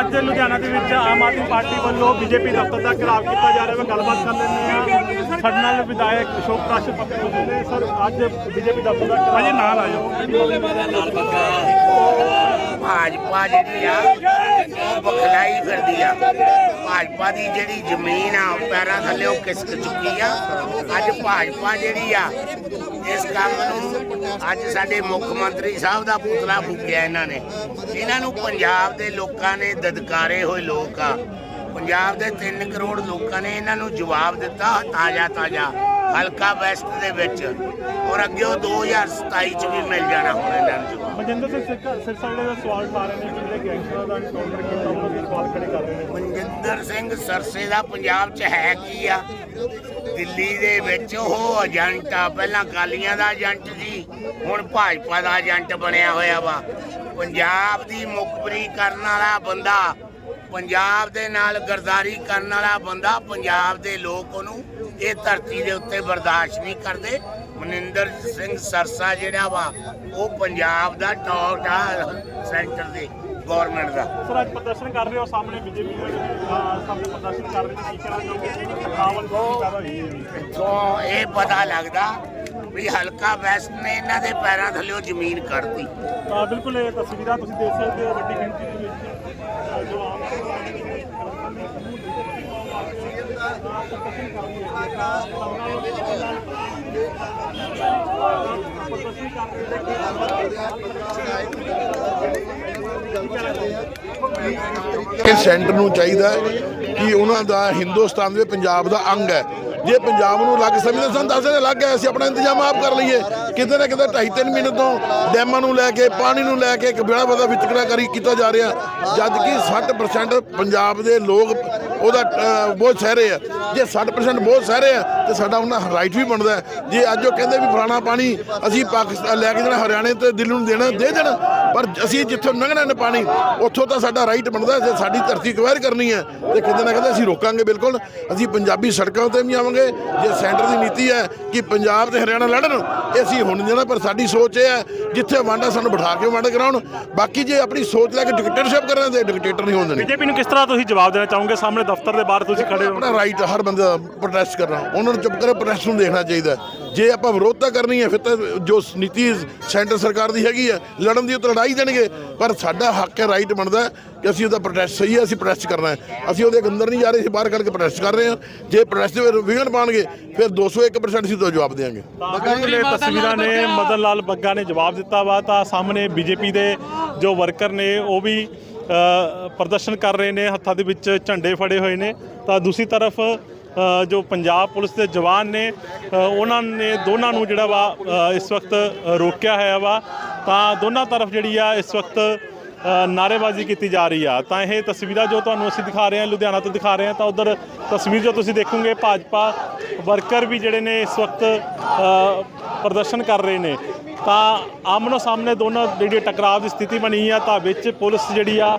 ਅੱਜ ਲੁਧਿਆਣਾ ਦੇ ਵਿੱਚ ਆਮ ਆਦਮੀ ਪਾਰਟੀ ਵੱਲੋਂ ਬੀਜੇਪੀ ਦਫ਼ਤਰ ਦਾ ਘਿਰਾਵ ਕੀਤਾ ਜਾ ਰਿਹਾ ਹੈ। ਗੱਲਬਾਤ ਕਰ ਲੈਂਦੇ ਆ ਸਾਡੇ ਨਾਲ ਵਿਧਾਇਕ ਅਸ਼ੋਕ ਪ੍ਰਾਸ਼ਰ ਪੱਪੀ ਮੌਜੂਦ ਨੇ। ਸਰ ਅੱਜ ਬੀਜੇਪੀ ਦਫ਼ਤਰ ਦਾ ਅਜੇ ਨਾਲ ਆਇਓ। ਭਾਜਪਾ ਜਿਹੜੀ ਆ ਬਖਲਾਈ ਫਿਰਦੀ ਆ। ਭਾਜਪਾ ਦੀ ਜਿਹੜੀ ਜ਼ਮੀਨ ਆ, ਉਹ ਪੈਰਾਂ ਥੱਲੇ ਕਿਸਕ ਚੁੱਕੀ ਆ। ਅੱਜ ਭਾਜਪਾ ਜਿਹੜੀ ਆ, ਇਸ ਕੰਮ ਨੂੰ ਅੱਜ ਸਾਡੇ ਮੁੱਖ ਮੰਤਰੀ ਸਾਹਿਬ ਦਾ ਪੁਤਲਾ ਫੂਕਿਆ ਇਹਨਾਂ ਨੇ। ਇਹਨਾਂ ਨੂੰ ਪੰਜਾਬ ਦੇ ਲੋਕਾਂ ਨੇ ਦਦਕਾਰੇ ਹੋਏ ਲੋਕ ਆ। ਪੰਜਾਬ ਦੇ 3 ਕਰੋੜ ਲੋਕਾਂ ਨੇ ਇਹਨਾਂ ਨੂੰ ਜਵਾਬ ਦਿੱਤਾ ਤਾਜ਼ਾ ਤਾਜ਼ਾ ਹਲਕਾ ਵੈਸਟ ਦੇ ਵਿੱਚ। ਔਰ ਅੱਗੇ ਉਹ 2027 ਚ ਵੀ ਮਿਲ ਜਾਣਾ ਹੁਣ ਇਹਨਾਂ ਨੂੰ। ਮਨਜਿੰਦਰ ਸਿੰਘ ਸਿਰਸਾ ਦਾ ਸਵਾਲ ਉਠਾ ਰਹੇ ਨੇ ਜਿਹੜੇ ਗੈਂਗਸਟਰਾਂ ਦਾ ਐਨਕਾਊਂਟਰ ਕੀਤਾ ਉਹਨਾਂ ਦੇ ਸਵਾਲ ਖੜੇ ਕਰ ਰਹੇ ਨੇ। ਮਨਜਿੰਦਰ ਸਿੰਘ ਸਰਸੇ ਦਾ ਪੰਜਾਬ 'ਚ ਹੈ ਕੀ ਆ? ਦਿੱਲੀ ਦੇ ਵਿੱਚ ਉਹ ਏਜੰਟ ਆ ਪਹਿਲਾਂ ਕਾਲੀਆਂ ਦਾ ਏਜੰਟ ਸੀ ਹੁਣ ਭਾਜਪਾ ਦਾ ਏਜੰਟ ਬਣਿਆ ਹੋਇਆ ਵਾ। ਪੰਜਾਬ ਦੀ ਮੁਖਬਰੀ ਕਰਨ ਵਾਲਾ ਬੰਦਾ ਪੰਜਾਬ ਦੇ ਨਾਲ ਗਰਦਾਰੀ ਕਰਨ ਵਾਲਾ ਬੰਦਾ ਪੰਜਾਬ ਦੇ ਲੋਕ ਉਹਨੂੰ ਇਹ ਧਰਤੀ ਦੇ ਉੱਤੇ ਬਰਦਾਸ਼ਤ ਨਹੀਂ ਕਰਦੇ। ਮਨਿੰਦਰ ਸਿੰਘ ਸਰਸਾ ਜਿਹੜਾ ਵਾ ਉਹ ਪੰਜਾਬ ਦਾ ਟੌਪ ਆ ਸੈਂਟਰ ਦੇ ਗਵਰਨਮੈਂਟ ਦਾ। ਸਰ ਅੱਜ ਪ੍ਰਦਰਸ਼ਨ ਕਰ ਰਹੇ ਹੋ ਸਾਹਮਣੇ ਬੀਜੇਪੀ ਦੇ ਸਾਹਮਣੇ ਪ੍ਰਦਰਸ਼ਨ ਕਰ ਰਹੇ ਨੇ ਕੀ ਹੋਈ ਹੈ? ਤੋਂ ਇਹ ਪਤਾ ਲੱਗਦਾ ਵੀ ਹਲਕਾ ਵੈਸਟ ਨੇ ਇਹਨਾਂ ਦੇ ਪੈਰਾਂ ਥੱਲੇੋਂ ਜ਼ਮੀਨ ਕੱਢਤੀ। ਤਾਂ ਬਿਲਕੁਲ ਇਹ ਤਸਵੀਰਾਂ ਤੁਸੀਂ ਦੇਖ ਸਕਦੇ ਹੋ ਵੱਡੀ ਗਿਣਤੀ ਦੇ ਵਿੱਚ ਅਹ, ਜੋ ਆਮ ਆਦਮੀ ਪਾਰਟੀ ਦੇ ਕਰਮਚਾਰੀ ਨੇ ਸਮੂਹ ਪ੍ਰਦਰਸ਼ਨ ਕਰ ਰਹੀ ਹੈ ਤਾਂ ਉਹਨਾਂ ਨੂੰ ਪ੍ਰਦਰਸ਼ਨ ਕਰ ਰਹੇ ਨੇ ਕਿ ਸੈਂਟਰ ਨੂੰ ਚਾਹੀਦਾ ਕਿ ਉਹਨਾਂ ਦਾ ਹਿੰਦੁਸਤਾਨ ਦੇ ਪੰਜਾਬ ਦਾ ਅੰਗ ਹੈ। ਜੇ ਪੰਜਾਬ ਨੂੰ ਲੱਗ ਸਮਝਦੇ ਸਨ ਦੱਸਦੇ ਨੇ ਲੱਗ ਗਿਆ ਅਸੀਂ ਆਪਣਾ ਇੰਤਜ਼ਾਮ ਆਪ ਕਰ ਲਈਏ। ਕਿਤੇ ਨਾ ਕਿਤੇ ਢਾਈ ਤਿੰਨ ਮਹੀਨੇ ਤੋਂ ਡੈਮਾਂ ਨੂੰ ਲੈ ਕੇ, ਪਾਣੀ ਨੂੰ ਲੈ ਕੇ ਇੱਕ ਬੜਾ ਵੱਡਾ ਵਿਤਕਰਾਕਾਰੀ ਕੀਤਾ ਜਾ ਰਿਹਾ। ਜਦ ਕਿ 60% ਪੰਜਾਬ ਦੇ ਲੋਕ ਉਹਦਾ ਬਹੁਤ ਸਹਿਰੇ ਆ। ਜੇ 60% ਬਹੁਤ ਸਹਿਰੇ ਆ, ਤੇ ਸਾਡਾ ਉਹਨਾਂ ਰਾਈਟ ਵੀ ਬਣਦਾ ਜੇ ਅੱਜ ਉਹ ਕਹਿੰਦੇ ਵੀ ਫਲਾਣਾ ਪਾਣੀ ਅਸੀਂ ਪਾਕਿਸਤਾਨ ਲੈ ਕੇ ਜਾਣਾ ਹਰਿਆਣੇ ਤੇ ਦਿੱਲੀ ਨੂੰ ਦੇਣਾ, ਦੇ ਦੇਣਾ ਪਰ ਅਸੀਂ ਜਿੱਥੋਂ ਲੰਘਣਾ ਨੇ ਪਾਣੀ ਉੱਥੋਂ ਤਾਂ ਸਾਡਾ ਰਾਈਟ ਬਣਦਾ ਜੇ ਸਾਡੀ ਧਰਤੀ ਕਵੈਰ ਕਰਨੀ ਹੈ। ਤੇ ਕਿਤੇ ਨਾ ਕਿਤੇ ਅਸੀਂ ਰੋਕਾਂਗੇ ਬਿਲਕੁਲ ਅਸੀਂ ਪੰਜਾਬੀ ਸੜਕਾਂ ਤੇ ਵੀ ਆਵਾਂਗੇ ਜੇ ਸੈਂਟਰ ਦੀ ਨੀਤੀ ਹੈ ਕਿ ਪੰਜਾਬ ਤੇ ਹਰਿਆਣਾ ਲੜਨ ਇਹ ਅਸੀਂ ਹੁਣ ਦੇਣਾ ਪਰ ਸਾਡੀ ਸੋਚ ਇਹ ਹੈ ਜਿੱਥੇ ਵਾਂਡਾ ਸਾਨੂੰ ਬਿਠਾ ਕੇ ਵੰਡ ਕਰਾਉਣ। ਬਾਕੀ ਜੇ ਆਪਣੀ ਸੋਚ ਲੈ ਕੇ ਡਿਕਟੇਟਰਸ਼ਿਪ ਕਰਨਾ ਤੇ ਡਿਕਟੇਟਰ ਨਹੀਂ ਹੋਣ ਦੇਣੀ। ਬੀਜੇਪੀ ਨੂੰ ਕਿਸ ਤਰ੍ਹਾਂ ਤੁਸੀਂ ਜਵਾਬ ਦੇਣਾ ਚਾਹੋਗੇ? ਸਾਹਮਣੇ ਦਫ਼ਤਰ ਦੇ ਬਾਹਰ ਤੁਸੀਂ ਖੜੇ ਹੋ। ਆਪਣਾ ਰਾਈਟ ਹਰ ਬੰਦੇ ਦਾ ਪ੍ਰੋਟੈਸਟ ਕਰਨਾ ਉਹਨਾਂ ਨੂੰ ਚੁੱਪ ਕਰੇ ਪ੍ਰੋਟੈਸਟ ਨੂੰ ਦੇਖਣਾ ਚਾਹੀਦਾ ਹੈ। ਜੇ ਆਪਾਂ ਵਿਰੋਧਤਾ ਕਰਨੀ ਹੈ ਫਿਰ ਤਾਂ ਜੋ ਨੀਤੀ ਸੈਂਟਰ ਸਰਕਾਰ ਦੀ ਹੈਗੀ ਹੈ ਲੜਨ ਦੀ ਉਹ ਤਾਂ ਲੜਾਈ ਦੇਣਗੇ। ਪਰ ਸਾਡਾ ਹੱਕ ਹੈ ਰਾਈਟ ਬਣਦਾ ਹੈ ਕਿ ਅਸੀਂ ਉਹਦਾ ਪ੍ਰੋਟੈਸਟ ਸਹੀ ਹੈ ਅਸੀਂ ਪ੍ਰੋਟੈਸਟ ਕਰਨਾ ਹੈ। ਅਸੀਂ ਉਹਦੇ ਅੰਦਰ ਨਹੀਂ ਜਾ ਰਹੇ ਅਸੀਂ ਬਾਹਰ ਕਰਕੇ ਪ੍ਰੋਟੈਸਟ ਕਰ ਰਹੇ ਹਾਂ। ਜੇ ਪ੍ਰੋਟੈਸਟ ਦੇ ਵਿੱਚ ਵਿਘਨ ਪਾਣਗੇ ਫਿਰ 201% ਅਸੀਂ ਤਾਂ ਜਵਾਬ ਦੇਵਾਂਗੇ। ਇਹ ਤਸਵੀਰਾਂ ਨੇ ਮਦਨ ਲਾਲ ਬੱਗਾ ਨੇ ਜਵਾਬ ਦਿੱਤਾ ਵਾ ਤਾਂ ਸਾਹਮਣੇ ਬੀਜੇਪੀ ਦੇ ਜੋ ਵਰਕਰ ਨੇ ਉਹ ਵੀ ਪ੍ਰਦਰਸ਼ਨ ਕਰ ਰਹੇ ਨੇ ਹੱਥਾਂ ਦੇ ਵਿੱਚ ਝੰਡੇ ਫੜੇ ਹੋਏ ਨੇ। ਤਾਂ ਦੂਸਰੀ ਤਰਫ ਜੋ ਪੰਜਾਬ ਪੁਲਿਸ ਦੇ ਜਵਾਨ ਨੇ ਉਹਨਾਂ ਨੇ ਦੋਨਾਂ ਨੂੰ ਜਿਹੜਾ ਵਾ ਇਸ ਵਕਤ ਰੋਕਿਆ ਹੋਇਆ ਵਾ। ਤਾਂ ਦੋਨਾਂ ਤਰਫ ਜਿਹੜੀ ਆ ਇਸ ਵਕਤ ਅ, ਨਾਅਰੇਬਾਜ਼ੀ ਕੀਤੀ ਜਾ ਰਹੀ ਆ। ਤਾਂ ਇਹ ਤਸਵੀਰਾਂ ਜੋ ਤੁਹਾਨੂੰ ਅਸੀਂ ਦਿਖਾ ਰਹੇ ਹਾਂ ਲੁਧਿਆਣਾ ਤੋਂ ਦਿਖਾ ਰਹੇ ਹਾਂ ਤਾਂ ਉਧਰ ਤਸਵੀਰ ਜੋ ਤੁਸੀਂ ਦੇਖੋਗੇ ਭਾਜਪਾ ਵਰਕਰ ਵੀ ਜਿਹੜੇ ਨੇ ਇਸ ਵਕਤ ਪ੍ਰਦਰਸ਼ਨ ਕਰ ਰਹੇ ਨੇ। ਤਾਂ ਆਮਨੋ ਸਾਹਮਣੇ ਦੋਨਾਂ ਜਿਹੜੀ ਟਕਰਾਅ ਦੀ ਸਥਿਤੀ ਬਣੀ ਆ, ਤਾਂ ਵਿੱਚ ਪੁਲਿਸ ਜਿਹੜੀ ਆ,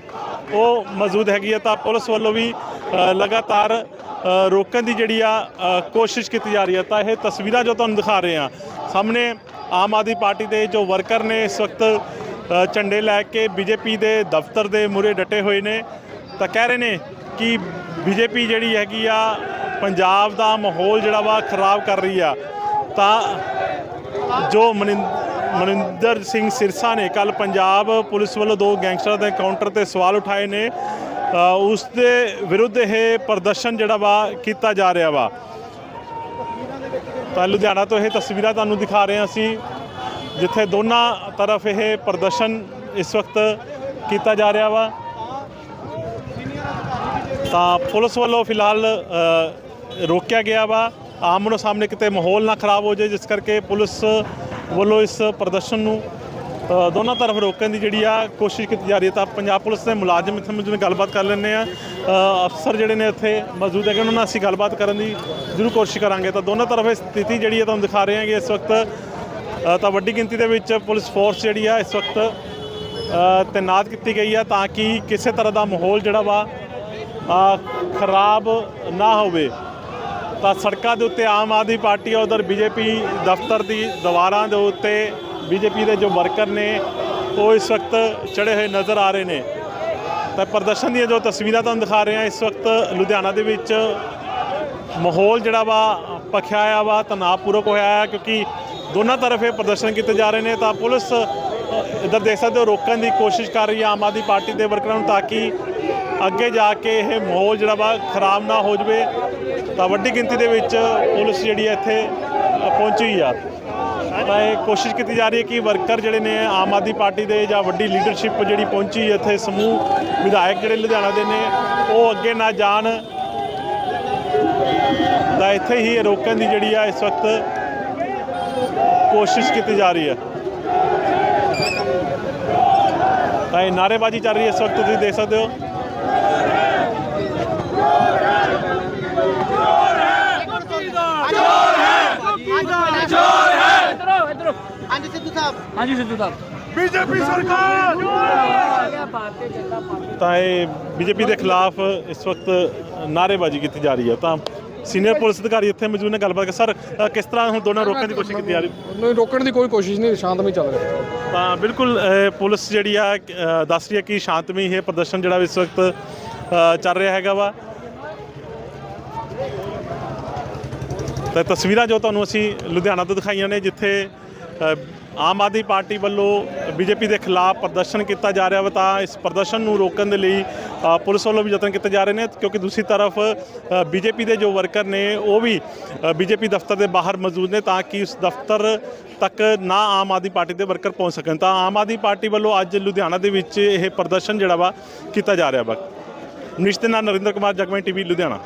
ਉਹ ਮੌਜੂਦ ਹੈਗੀ ਆ। ਤਾਂ ਪੁਲਿਸ ਵੱਲੋਂ ਵੀ ਲਗਾਤਾਰ ਰੋਕਣ ਦੀ ਜਿਹੜੀ ਆ ਕੋਸ਼ਿਸ਼ ਕੀਤੀ ਜਾ ਰਹੀ ਆ। ਤਾਂ ਇਹ ਤਸਵੀਰਾਂ ਜੋ ਤੁਹਾਨੂੰ ਦਿਖਾ ਰਹੇ ਆ, ਸਾਹਮਣੇ ਆਮ ਆਦਮੀ ਪਾਰਟੀ ਦੇ ਜੋ ਵਰਕਰ ਨੇ ਇਸ ਵਕਤ ਝੰਡੇ ਲੈ ਕੇ ਬੀਜੇਪੀ ਦੇ ਦਫ਼ਤਰ ਦੇ ਮੂਹਰੇ ਡਟੇ ਹੋਏ ਨੇ। ਤਾਂ ਕਹਿ ਰਹੇ ਨੇ ਕਿ ਬੀਜੇਪੀ ਜਿਹੜੀ ਹੈਗੀ ਆ, ਪੰਜਾਬ ਦਾ ਮਾਹੌਲ ਜਿਹੜਾ ਵਾ ਖਰਾਬ ਕਰ ਰਹੀ ਆ। ਤਾਂ ਜੋ ਮਨਿੰ- ਮਨਿੰਦਰ ਸਿੰਘ ਸਿਰਸਾ ਨੇ ਕੱਲ ਪੰਜਾਬ ਪੁਲਿਸ ਵੱਲੋਂ ਦੋ ਗੈਂਗਸਟਰਾਂ ਦੇ ਕਾਊਂਟਰ ਤੇ ਸਵਾਲ ਉਠਾਏ ਨੇ। ਉਸ ਦੇ ਵਿਰੁੱਧ ਇਹ ਪ੍ਰਦਰਸ਼ਨ ਜਿਹੜਾ ਵਾ ਕੀਤਾ ਜਾ ਰਿਹਾ ਵਾ। ਤਾਂ ਲੁਧਿਆਣਾ ਤੋਂ ਇਹ ਤਸਵੀਰਾਂ ਤੁਹਾਨੂੰ ਦਿਖਾ ਰਹੇ ਹਾਂ ਅਸੀਂ, ਜਿੱਥੇ ਦੋਨਾਂ ਤਰਫ ਇਹ ਪ੍ਰਦਰਸ਼ਨ ਇਸ ਵਕਤ ਕੀਤਾ ਜਾ ਰਿਹਾ ਵਾ। ਤਾਂ ਪੁਲਿਸ ਵੱਲੋਂ ਫਿਲਹਾਲ ਰੋਕਿਆ ਗਿਆ ਵਾ। ਆਮਨੋ ਸਾਹਮਣੇ ਕਿਤੇ ਮਾਹੌਲ ਨਾ ਖਰਾਬ ਹੋ ਜਾਏ, ਜਿਸ ਕਰਕੇ ਪੁਲਿਸ ਵੱਲੋਂ ਇਸ ਪ੍ਰਦਰਸ਼ਨ ਨੂੰ ਦੋਨਾਂ ਤਰਫ ਰੋਕਣ ਦੀ ਜਿਹੜੀ ਆ ਕੋਸ਼ਿਸ਼ ਕੀਤੀ ਜਾ ਰਹੀ ਹੈ, ਤਾਂ ਪੰਜਾਬ ਪੁਲਿਸ ਦੇ ਮੁਲਾਜ਼ਮ ਇੱਥੇ ਮੌਜੂਦ ਨੇ, ਗੱਲਬਾਤ ਕਰ ਲੈਂਦੇ ਆ ਅਫਸਰ ਜਿਹੜੇ ਨੇ ਇੱਥੇ ਮੌਜੂਦ ਹੈਗੇ, ਉਹਨਾਂ ਨਾਲ ਅਸੀਂ ਗੱਲਬਾਤ ਕਰਨ ਦੀ ਜ਼ਰੂਰ ਕੋਸ਼ਿਸ਼ ਕਰਾਂਗੇ। ਤਾਂ ਦੋਨਾਂ ਤਰਫ ਇਹ ਸਥਿਤੀ ਜਿਹੜੀ ਹੈ, ਤੁਹਾਨੂੰ ਦਿਖਾ ਰਹੇ ਹਾਂ ਕਿ ਇਸ ਵਕਤ। ਤਾਂ ਵੱਡੀ ਗਿਣਤੀ ਦੇ ਵਿੱਚ ਪੁਲਿਸ ਫੋਰਸ ਜਿਹੜੀ ਆ ਇਸ ਵਕਤ ਤੈਨਾਤ ਕੀਤੀ ਗਈ ਆ ਤਾਂ ਕਿ ਕਿਸੇ ਤਰ੍ਹਾਂ ਦਾ ਮਾਹੌਲ ਜਿਹੜਾ ਵਾ ਖਰਾਬ ਨਾ ਹੋਵੇ। ਤਾਂ ਸੜਕਾਂ ਦੇ ਉੱਤੇ ਆਮ ਆਦਮੀ ਪਾਰਟੀ ਆ ਉਧਰ ਬੀਜੇਪੀ ਦਫ਼ਤਰ ਦੀ ਦੀਵਾਰਾਂ ਦੇ ਉੱਤੇ ਬੀਜੇਪੀ ਦੇ ਜੋ ਵਰਕਰ ਨੇ ਉਹ ਇਸ ਵਕਤ ਚੜੇ ਹੋਏ ਨਜ਼ਰ ਆ ਰਹੇ ਨੇ। ਤਾਂ ਪ੍ਰਦਰਸ਼ਨ ਦੀਆਂ ਜੋ ਤਸਵੀਰਾਂ ਤੁਹਾਨੂੰ ਦਿਖਾ ਰਹੇ ਹਾਂ ਇਸ ਵਕਤ ਲੁਧਿਆਣਾ ਦੇ ਵਿੱਚ ਮਾਹੌਲ ਜਿਹੜਾ ਵਾ ਪਖਿਆ ਆ ਵਾ ਤਣਾਅਪੂਰਕ ਹੋਇਆ ਹੈ ਕਿਉਂਕਿ ਦੋਨਾਂ ਤਰਫ ਇਹ ਪ੍ਰਦਰਸ਼ਨ ਕੀਤੇ ਜਾ ਰਹੇ ਨੇ। ਤਾਂ ਪੁਲਿਸ ਅ, ਇੱਧਰ ਦੇਖ ਸਕਦੇ ਹੋ ਰੋਕਣ ਦੀ ਕੋਸ਼ਿਸ਼ ਕਰ ਰਹੀ ਹੈ ਆਮ ਆਦਮੀ ਪਾਰਟੀ ਦੇ ਵਰਕਰਾਂ ਨੂੰ ਤਾਂ ਕਿ ਅੱਗੇ ਜਾ ਕੇ ਇਹ ਮਾਹੌਲ ਜਿਹੜਾ ਵਾ ਖਰਾਬ ਨਾ ਹੋ ਜਵੇ, ਤਾਂ ਵੱਡੀ ਗਿਣਤੀ ਦੇ ਵਿੱਚ ਪੁਲਿਸ ਜਿਹੜੀ ਹੈ ਇੱਥੇ ਪਹੁੰਚੀ ਆ। ਤਾਂ ਇਹ ਕੋਸ਼ਿਸ਼ ਕੀਤੀ ਜਾ ਰਹੀ ਹੈ ਕਿ ਵਰਕਰ ਜਿਹੜੇ ਨੇ ਆਮ ਆਦਮੀ ਪਾਰਟੀ ਦੇ ਜਾਂ ਵੱਡੀ ਲੀਡਰਸ਼ਿਪ ਜਿਹੜੀ ਪਹੁੰਚੀ ਇੱਥੇ ਸਮੂਹ ਵਿਧਾਇਕ ਜਿਹੜੇ ਲੁਧਿਆਣਾ ਦੇ ਨੇ, ਉਹ ਅੱਗੇ ਨਾ ਜਾਣ। ਤਾਂ ਇੱਥੇ ਹੀ ਰੋਕਣ ਦੀ ਜਿਹੜੀ ਆ ਇਸ ਵਕਤ ਕੋਸ਼ਿਸ਼ ਕੀਤੀ ਜਾ ਰਹੀ ਹੈ ਤਾਂ ਇਹ ਨਾਅਰੇਬਾਜ਼ੀ ਚੱਲ ਰਹੀ ਹੈ ਇਸ ਵਕਤ, ਤੁਸੀਂ ਦੇਖ ਸਕਦੇ ਹੋ। ਹਾਂਜੀ ਸਿੱਧੂ ਸਾਹਿਬ। ਸਿੱਧੂ ਸਾਹਿਬ ਤਾਂ ਇਹ ਬੀਜੇਪੀ ਦੇ ਖਿਲਾਫ ਇਸ ਵਕਤ ਨਾਅਰੇਬਾਜ਼ੀ ਕੀਤੀ ਜਾ ਰਹੀ ਹੈ। ਤਾਂ ਸੀਨੀਅਰ ਪੁਲਿਸ ਅਧਿਕਾਰੀ ਇੱਥੇ ਮੌਜੂਦ ਨੇ ਗੱਲਬਾਤ ਕਰ ਸਰ ਅ, ਕਿਸ ਤਰ੍ਹਾਂ ਹੁਣ ਦੋਨਾਂ ਰੋਕਣ ਦੀ ਕੋਸ਼ਿਸ਼ ਕੀਤੀ ਜਾ ਰਹੀ? ਨਹੀਂ ਰੋਕਣ ਦੀ ਕੋਈ ਕੋਸ਼ਿਸ਼ ਨਹੀਂ ਸ਼ਾਂਤਮਈ ਚੱਲ ਰਿਹਾ। ਤਾਂ ਬਿਲਕੁਲ ਅ, ਪੁਲਿਸ ਜਿਹੜੀ ਆ ਅ, ਦੱਸ ਰਹੀ ਹੈ ਕਿ ਸ਼ਾਂਤਮਈ ਇਹ ਪ੍ਰਦਰਸ਼ਨ ਜਿਹੜਾ ਇਸ ਵਕਤ ਅ, ਚੱਲ ਰਿਹਾ ਹੈਗਾ ਵਾ। ਤਾਂ ਤਸਵੀਰਾਂ ਜੋ ਤੁਹਾਨੂੰ ਅਸੀਂ ਲੁਧਿਆਣਾ ਤੋਂ ਦਿਖਾਈਆਂ ਨੇ ਜਿੱਥੇ ਅ, ਆਮ ਆਦਮੀ ਪਾਰਟੀ ਵੱਲੋਂ ਬੀਜੇਪੀ ਦੇ ਖਿਲਾਫ ਪ੍ਰਦਰਸ਼ਨ ਕੀਤਾ ਜਾ ਰਿਹਾ ਵਾ ਤਾਂ ਇਸ ਪ੍ਰਦਰਸ਼ਨ ਨੂੰ ਰੋਕਣ ਦੇ ਲਈ ਪੁਲਿਸ ਵੱਲੋਂ ਵੀ ਯਤਨ ਕੀਤੇ ਜਾ ਰਹੇ ਨੇ ਕਿਉਂਕਿ ਦੂਸਰੀ ਤਰਫ ਬੀਜੇਪੀ ਦੇ ਜੋ ਵਰਕਰ ਨੇ ਉਹ ਵੀ ਬੀਜੇਪੀ ਦਫ਼ਤਰ ਦੇ ਬਾਹਰ ਮੌਜੂਦ ਨੇ ਤਾਂ ਕਿ ਉਸ ਦਫ਼ਤਰ ਤੱਕ ਨਾ ਆਮ ਆਦਮੀ ਪਾਰਟੀ ਦੇ ਵਰਕਰ ਪਹੁੰਚ ਸਕਣ। ਤਾਂ ਆਮ ਆਦਮੀ ਪਾਰਟੀ ਵੱਲੋਂ ਅੱਜ ਲੁਧਿਆਣਾ ਦੇ ਵਿੱਚ ਇਹ ਪ੍ਰਦਰਸ਼ਨ ਜਿਹੜਾ ਵਾ ਕੀਤਾ ਜਾ ਰਿਹਾ ਵਾ। ਨਿਸ਼ਚਿਤ ਨਾਲ ਨਰਿੰਦਰ ਕੁਮਾਰ ਜਗਮਈ ਟੀਵੀ, ਲੁਧਿਆਣਾ।